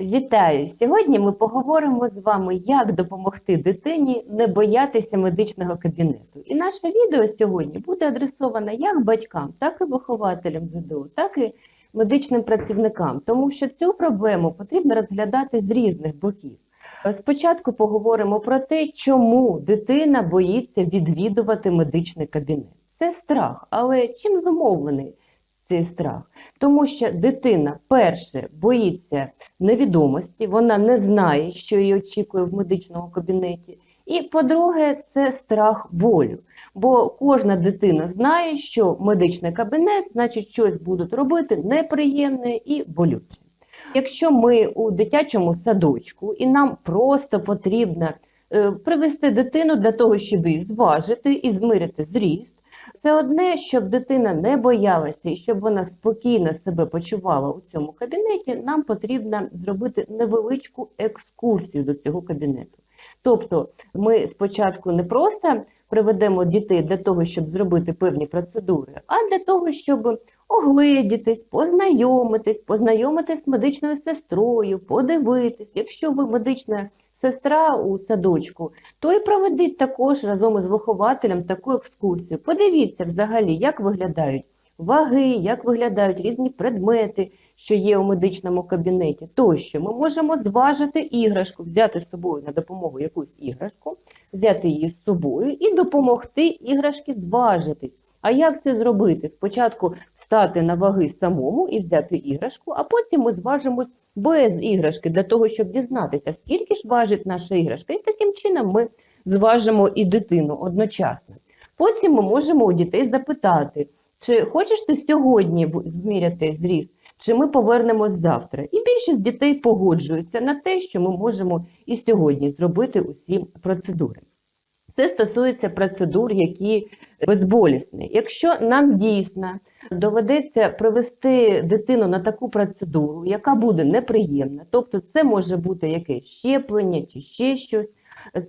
Вітаю! Сьогодні ми поговоримо з вами, як допомогти дитині не боятися медичного кабінету. І наше відео сьогодні буде адресоване як батькам, так і вихователям ЗДО, так і медичним працівникам, тому що цю проблему потрібно розглядати з різних боків. Спочатку поговоримо про те, чому дитина боїться відвідувати медичний кабінет. Це страх, але чим зумовлений цей страх? Тому що дитина перше боїться невідомості, вона не знає, що її очікує в медичному кабінеті. І по-друге, це страх болю. Бо кожна дитина знає, що медичний кабінет, значить, щось будуть робити неприємне і болюче. Якщо ми у дитячому садочку і нам просто потрібно е, привести дитину для того, щоб її зважити і змирити зріст, все одне, щоб дитина не боялася і щоб вона спокійно себе почувала у цьому кабінеті, нам потрібно зробити невеличку екскурсію до цього кабінету. Тобто ми спочатку не просто приведемо дітей для того, щоб зробити певні процедури, а для того, щоб огледітись, познайомитись, познайомитись з медичною сестрою, подивитись. Якщо ви медична сестра у садочку, то і проведіть також разом із вихователем таку екскурсію. Подивіться взагалі, як виглядають ваги, як виглядають різні предмети, що є у медичному кабінеті. Тощо ми можемо зважити іграшку, взяти з собою на допомогу якусь іграшку, взяти її з собою і допомогти іграшки зважитись. А як це зробити? Спочатку встати на ваги самому і взяти іграшку, а потім ми зважимось без іграшки для того, щоб дізнатися, скільки ж важить наша іграшка. І таким чином ми зважимо і дитину одночасно. Потім ми можемо у дітей запитати, чи хочеш ти сьогодні зміряти зріст, чи ми повернемось завтра. І більшість дітей погоджуються на те, що ми можемо і сьогодні зробити усі процедури. Це стосується процедур, які безболісні. Якщо нам дійсно доведеться привести дитину на таку процедуру, яка буде неприємна, тобто це може бути якесь щеплення чи ще щось,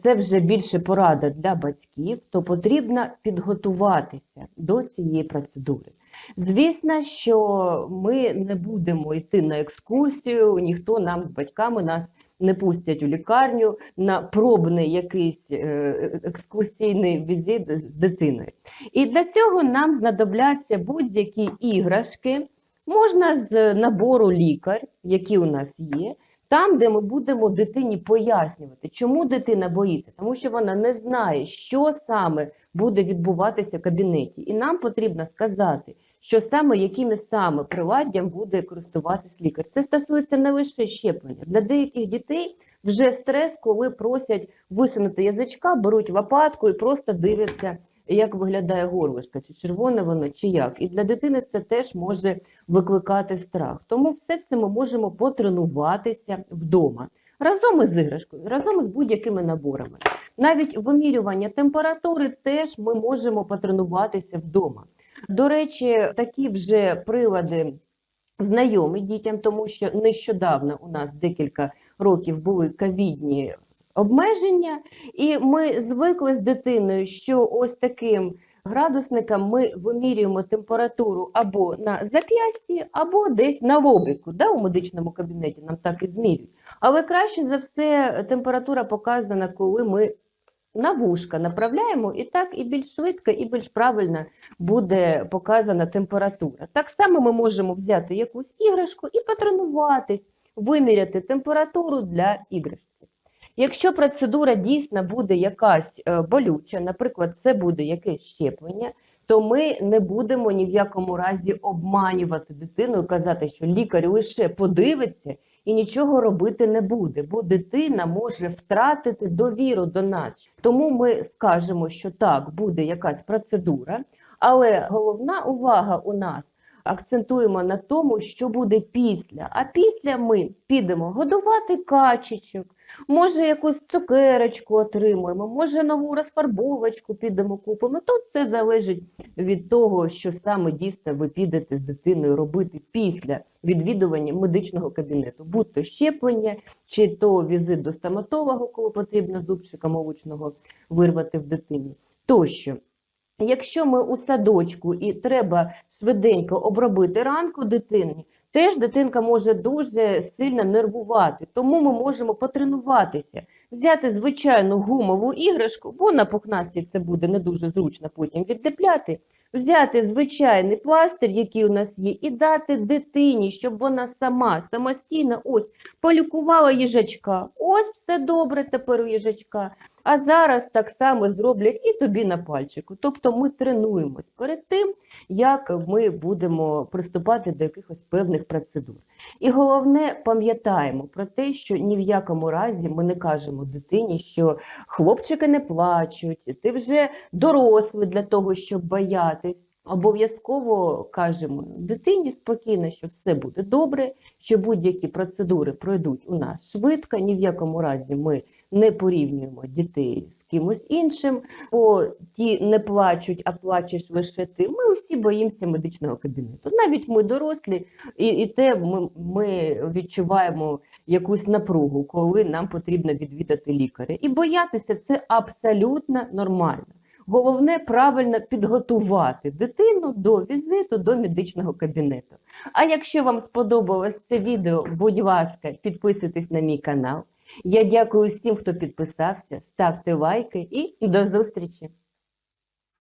це вже більше порада для батьків, то потрібно підготуватися до цієї процедури. Звісно, що ми не будемо йти на екскурсію, ніхто нам з батьками нас не пустять у лікарню на пробний якийсь е, екскурсійний візит з дитиною. І для цього нам знадобляться будь-які іграшки, можна з набору лікар, які у нас є, там, де ми будемо дитині пояснювати, чому дитина боїться, тому що вона не знає, що саме буде відбуватися в кабінеті. І нам потрібно сказати, що саме якими саме приладдям буде користуватись лікар. Це стосується не лише щеплення. Для деяких дітей вже стрес, коли просять висунути язичка, беруть лопатку і просто дивляться, як виглядає горлышко, чи червоне воно, чи як. І для дитини це теж може викликати страх. Тому все це ми можемо потренуватися вдома. Разом із іграшкою, разом із будь-якими наборами. Навіть вимірювання температури теж ми можемо потренуватися вдома. До речі, такі вже прилади знайомі дітям, тому що нещодавно у нас декілька років були ковідні обмеження, і ми звикли з дитиною, що ось таким градусником ми вимірюємо температуру або на зап'ясті, або десь на лобику. Да, у медичному кабінеті нам так і змірюють. Але краще за все температура показана, коли ми на вушка направляємо, і так і більш швидко, і більш правильно буде показана температура. Так само ми можемо взяти якусь іграшку і потренуватись, виміряти температуру для іграшки. Якщо процедура дійсно буде якась е, болюча, наприклад, це буде якесь щеплення, то ми не будемо ні в якому разі обманювати дитину і казати, що лікар лише подивиться і нічого робити не буде, бо дитина може втратити довіру до нас. Тому ми скажемо, що так, буде якась процедура, але головна увага у нас акцентуємо на тому, що буде після. А після ми підемо годувати качечок, може якусь цукерочку отримуємо, може нову розфарбовочку підемо купимо. Тут все залежить від того, що саме дійсно ви підете з дитиною робити після відвідування медичного кабінету, будь то щеплення, чи то візит до стоматолога, коли потрібно зубчика молочного вирвати в дитині, тощо. Якщо ми у садочку і треба швиденько обробити ранку дитині, теж дитинка може дуже сильно нервувати. Тому ми можемо потренуватися, взяти звичайну гумову іграшку, бо на пухнасті це буде не дуже зручно потім віддепляти. Взяти звичайний пластир, який у нас є, і дати дитині, щоб вона сама самостійно ось полікувала їжачка. Ось все добре тепер у їжачка. А зараз так само зроблять і тобі на пальчику. Тобто ми тренуємось перед тим, як ми будемо приступати до якихось певних процедур. І головне, пам'ятаємо про те, що ні в якому разі ми не кажемо дитині, що хлопчики не плачуть, ти вже дорослий для того, щоб боятись. Обов'язково кажемо дитині спокійно, що все буде добре, що будь-які процедури пройдуть у нас швидко. Ні в якому разі ми не порівнюємо дітей з кимось іншим, бо ті не плачуть, а плачеш лише ти. Ми усі боїмося медичного кабінету. Навіть ми дорослі, і, і те ми, ми відчуваємо якусь напругу, коли нам потрібно відвідати лікаря. І боятися це абсолютно нормально. Головне правильно підготувати дитину до візиту до медичного кабінету. А якщо вам сподобалось це відео, будь ласка, підписуйтесь на мій канал. Я дякую всім, хто підписався, ставте лайки і до зустрічі!